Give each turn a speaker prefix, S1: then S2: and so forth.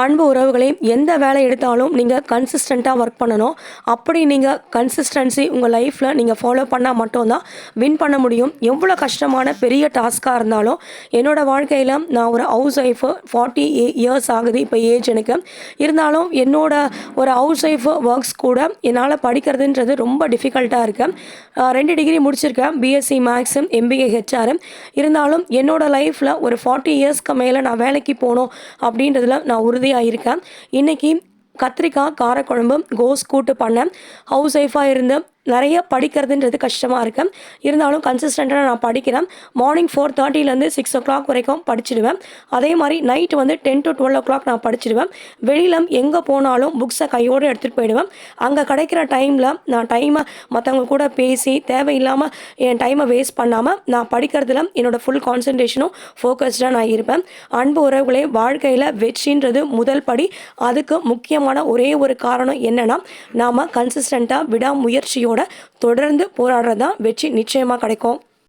S1: அன்பு உறவுகளை எந்த வேலை எடுத்தாலும் நீங்கள் கன்சிஸ்டண்ட்டாக ஒர்க் பண்ணணும். அப்படி நீங்கள் கன்சிஸ்டன்சி உங்கள் லைஃப்பில் நீங்கள் ஃபாலோ பண்ணால் மட்டும்தான் வின் பண்ண முடியும். எவ்வளோ கஷ்டமான பெரிய டாஸ்க்காக இருந்தாலும் என்னோடய வாழ்க்கையில் நான் ஒரு ஹவுஸ் ஒய்ஃபு ஃபார்ட்டி இயர்ஸ் ஆகுது இப்போ ஏஜ் எனக்கு. இருந்தாலும் என்னோட ஒரு ஹவுஸ் ஒய்ஃபு ஒர்க்ஸ் கூட என்னால் படிக்கிறதுன்றது ரொம்ப டிஃபிகல்ட்டாக இருக்குது ரெண்டு டிகிரி முடிச்சிருக்கேன். பிஎஸ்சி மேக்ஸும் எம்பிஏ ஹெச்ஆர் இருந்தாலும் என்னோடய லைஃப்பில் ஒரு ஃபார்ட்டி இயர்ஸ்க்கு மேலே நான் வேலைக்கு போகணும் அப்படின்றதுல நான் உறுதி உறுதியாக இருக்கேன் இன்றைக்கி கத்திரிக்காய் காரக்குழம்பு கோஸ் கூட்டு பண்ணேன் ஹவுஸ் ஒய்ஃபாக இருந்து நிறைய படிக்கிறதுன்றது கஷ்டமாக இருக்கு. இருந்தாலும் கன்சிஸ்டண்ட்டாக நான் படிக்கிறேன். மார்னிங் ஃபோர் தேர்ட்டிலேருந்து சிக்ஸ் ஓ கிளாக் வரைக்கும் படிச்சிடுவேன். அதே மாதிரி நைட் வந்து ten to twelve o'clock நான் படிச்சிடுவேன். வெளியில் எங்கே போனாலும் புக்ஸை கையோடு எடுத்துகிட்டு போயிடுவேன். அங்கே கிடைக்கிற டைமில் நான் டைமை மற்றவங்க கூட பேசி தேவையில்லாமல் என் டைமை வேஸ்ட் பண்ணாமல் நான் படிக்கிறதுல என்னோடய ஃபுல் கான்சன்ட்ரேஷனும் ஃபோக்கஸ்டாக நான் இருப்பேன். அன்பு உறவுகளே வாழ்க்கையில் வெற்றின்றது முதல் படி. அதுக்கு முக்கியமான ஒரே ஒரு காரணம் என்னென்னா நாம் கன்சிஸ்டண்ட்டாக விடாமுயற்சியோட தொடர்ந்து போராடுறது தான் வெற்றி நிச்சயமாக கிடைக்கும்.